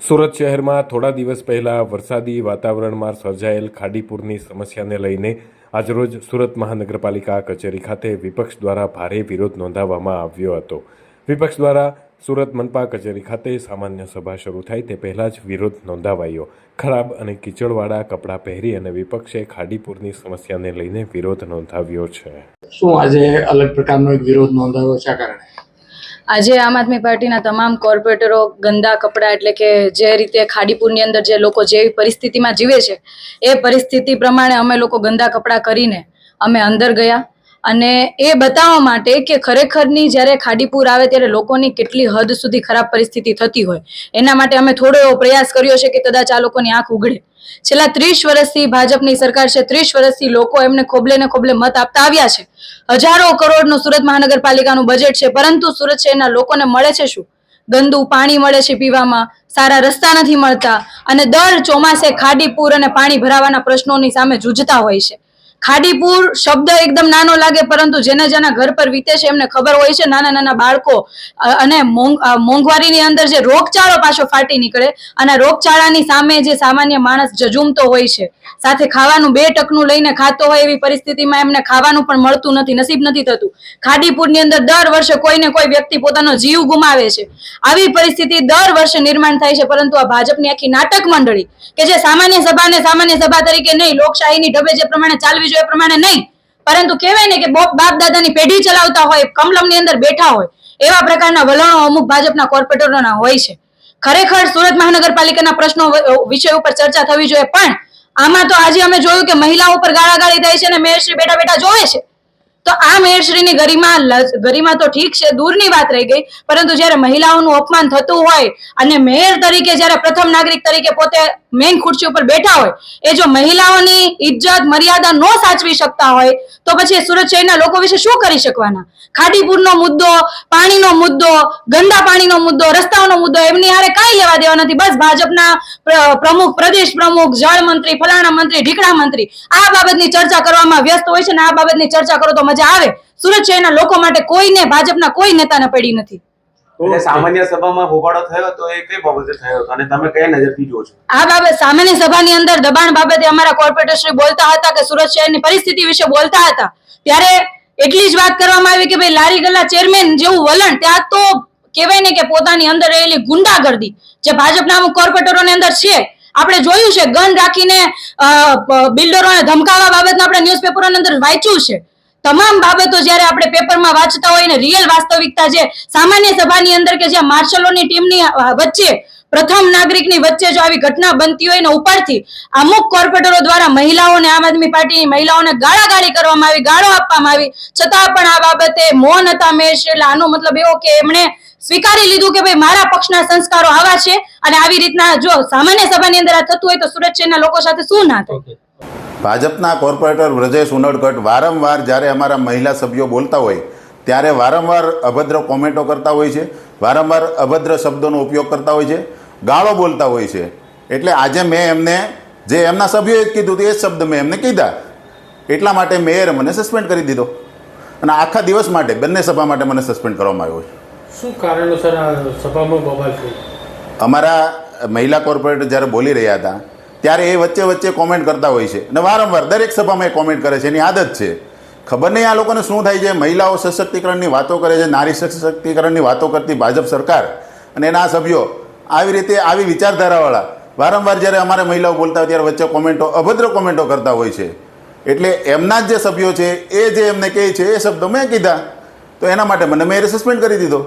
સુરત શહેરમાં થોડા દિવસ પહેલા વરસાદી વાતાવરણમાં સર્જાયેલ ખાડીપુરની સમસ્યાને લઈને આજરોજ સુરત મહાનગરપાલિકા કચેરી ખાતે વિપક્ષ દ્વારા ભારે વિરોધ નોંધાવવામાં આવ્યો હતો. વિપક્ષ દ્વારા સુરત મનપા કચેરી ખાતે સામાન્ય સભા શરૂ થાય તે પહેલાં જ વિરોધ નોંધાવાયો. ખરાબ અને કીચડવાળા કપડાં પહેરી અને વિપક્ષે ખાડીપુરની સમસ્યાને લઈને વિરોધ નોંધાવ્યો છે. શું આજે અલગ પ્રકારનો એક વિરોધ નોંધાવ્યો? છે કારણે? આજે આમ આદમી પાર્ટીના તમામ કોર્પોરેટરો ગંદા કપડાં એટલે કે જે રીતે ખાડીપુરની અંદર જે લોકો જેવી પરિસ્થિતિમાં જીવે છે, એ પરિસ્થિતિ પ્રમાણે અમે લોકો ગંદા કપડાં કરીને અમે અંદર ગયા. અને એ બતાવવા માટે કે ખરેખરની જ્યારે ખાડીપુર આવે ત્યારે લોકોની કેટલી હદ સુધી ખરાબ પરિસ્થિતિ થતી હોય. એના માટે અમે થોડો એવો પ્રયાસ કર્યો છે કે કદાચ આ લોકોની આંખ ઉઘડે છેલ્લા ત્રીસ વર્ષથી ભાજપની સરકાર છે, ત્રીસ વર્ષથી લોકો એમને ખોબલે ને ખોબલે મત આપતા આવ્યા છે. હજારો કરોડનું સુરત મહાનગરપાલિકાનું બજેટ છે, પરંતુ સુરત શહેરના લોકોને મળે છે શું? ગંદુ પાણી મળે છે પીવામાં, સારા રસ્તા નથી મળતા અને દર ચોમાસે ખાડીપુર અને પાણી ભરાવાના પ્રશ્નોની સામે જૂજતા હોય છે. ખાડીપુર શબ્દ એકદમ નાનો લાગે, પરંતુ જેને જેના ઘર પર વીતે છે, એમને ખબર હોય છે, નાના નાના બાળકો અને મોંઘવારીની અંદર જે રોગચાળો પાછો ફાટી નીકળે, અને રોગચાળાની સામે જે સામાન્ય માણસ જજુમતો હોય છે, સાથે ખાવાનું બે ટકનું લઈને ખાતો હોય એવી પરિસ્થિતિમાં એમને ખાવાનું પણ મળતું નથી, નસીબ નથી થતું. ખાડીપુરની અંદર દર વર્ષે કોઈને કોઈ વ્યક્તિ પોતાનો જીવ ગુમાવે છે. આવી પરિસ્થિતિ દર વર્ષે નિર્માણ થાય છે, પરંતુ આ ભાજપની આખી નાટક મંડળી, કે જે સામાન્ય સભાને સામાન્ય સભા તરીકે નહીં, લોકશાહીની ઢબે જે પ્રમાણે ચાલવી જોઈએ પ્રમાણે નહીં. પરંતુ કહેવાય ને કે બાપ દાદાની પેઢી ચલાવતા હોય, કમલમની અંદર બેઠા હોય, એવા પ્રકારના વલણો અમુક ભાજપના કોર્પોરેટરોના હોય છે. ખરેખર સુરત મહાનગરપાલિકાના પ્રશ્નો વિષય ઉપર ચર્ચા થવી જોઈએ. પણ આમાં તો આજે અમે જોયું કે મહિલાઓ ઉપર ગાળાગાળી થાય છે અને મેયરશ્રી બેઠા બેઠા જોવે છે. તો આ મેયરશ્રીની ગરિમા ગરિમા તો ઠીક છે, દૂરની વાત રહી ગઈ, પરંતુ જ્યારે મહિલાઓનું અપમાન થતું હોય અને મેયર તરીકે જ્યારે પ્રથમ નાગરિક તરીકે પોતે મેઇન ખુરશી ઉપર બેઠા હોય, એ જો મહિલાઓની ઇજ્જત, મર્યાદા ન સાચવી શકતા હોય, તો પછી સુરત શહેરના લોકો વિશે શું કરી શકવાના? ખાડીપુરનો મુદ્દો, પાણીનો મુદ્દો, ગંદા પાણીનો મુદ્દો, રસ્તાઓનો મુદ્દો, એમની હારે કાંઈ દેવા નથી. બસ ભાજપના પ્રમુખ પ્રદેશ પ્રમુખ જળ મંત્રી ફલાણા મંત્રી ઢીકણા મંત્રી આ બાબતની ચર્ચા કરવામાં વ્યસ્ત હોય છે ને આ બાબતની ચર્ચા કરો તો મજા આવે. સુરત શહેરના લોકો માટે કોઈને ભાજપના કોઈ નેતાને પડી નથી. સામાન્ય સભામાં હોબાળો થયો તો એ કઈ બાબતે થયો હતો? અને તમે કઈ નજરથી જુઓ છો? આ બાબત સામાન્ય સભાની અંદર દબાણ બાબતે અમારા કોર્પોરેટર શ્રી બોલતા હતા કે સુરત શહેરની પરિસ્થિતિ વિશે બોલતા હતા. ત્યારે એટલી જ વાત કરવામાં આવી કે ભાઈ લારી ગલ્લા ચેરમેન જેવું વલણ ત્યાં તો કહેવાય ને કે પોતાની અંદર રહેલી ગુંડાગર્દી. જે ભાજપના અમુક કોર્પોરેટરોની અંદર છે, આપણે જોયું છે, ગન રાખીને બિલ્ડરોને ધમકાવવા બાબતનું આપણે ન્યૂઝપેપરોની અંદર વાંચ્યું છે. તમામ બાબતો જ્યારે આપણે પેપરમાં વાંચતા હોય ને, રિયલ વાસ્તવિકતા છે સામાન્ય સભાની અંદર કે જ્યાં માર્શલોની ટીમની વચ્ચે, પ્રથમ નાગરિકની વચ્ચે જો આવી ઘટના બનતી હોય ને ઉપરથી અમુક કોર્પોરેટરો દ્વારા મહિલાઓને, આમ આદમી પાર્ટીની મહિલાઓને ગાળાગાળી કરવામાં આવી, ગાળો આપવામાં આવી, છતાં પણ આ બાબતે મૌન હતા મેશ એટલે આનો મતલબ એવો કે એમણે સ્વીકારી લીધું કે ભાઈ મારા પક્ષના સંસ્કારો આવા છે અને આવી રીતના જો સામાન્ય સભાની અંદર આ થતું હોય તો સુરત શહેરના લોકો સાથે શું ના થાય? ભાજપના કોર્પોરેટર વ્રજેશ ઉનડકટ વારંવાર જ્યારે અમારા મહિલા સભ્યો બોલતા હોય ત્યારે વારંવાર અભદ્ર કોમેન્ટો કરતા હોય છે વારંવાર અભદ્ર શબ્દોનો ઉપયોગ કરતા હોય છે ગાળો બોલતા હોય છે. એટલે આજે મેં એમને જે એમના સભ્યોએ જ કીધું હતું એ જ શબ્દ મેં એમને કીધા. એટલા માટે મેયરે મને સસ્પેન્ડ કરી દીધો. અને આખા દિવસ માટે બંને સભા માટે મને સસ્પેન્ડ કરવામાં આવ્યો છે. શું કારણોસર સભામાં બબાલ થઈ? અમારા મહિલા કોર્પોરેટર જ્યારે બોલી રહ્યા હતા, ત્યારે એ વચ્ચે વચ્ચે કોમેન્ટ કરતા હોય છે. અને વારંવાર દરેક સભામાં એ કોમેન્ટ કરે છે, એની આદત છે. ખબર નહીં આ લોકોને શું થાય છે? મહિલાઓ સશક્તિકરણની વાતો કરે છે, નારી સશક્તિકરણની વાતો કરતી ભાજપ સરકાર અને એના સભ્યો આવી રીતે આવી વિચારધારાવાળા વારંવાર જ્યારે અમારે મહિલાઓ બોલતા હોય ત્યારે વચ્ચે કોમેન્ટો, અભદ્ર કોમેન્ટો કરતા હોય છે. એટલે એમના જ જે સભ્યો છે, એ જે એમને કહે છે, એ શબ્દો મેં કીધા. તો એના માટે મને મેયરે સસ્પેન્ડ કરી દીધો.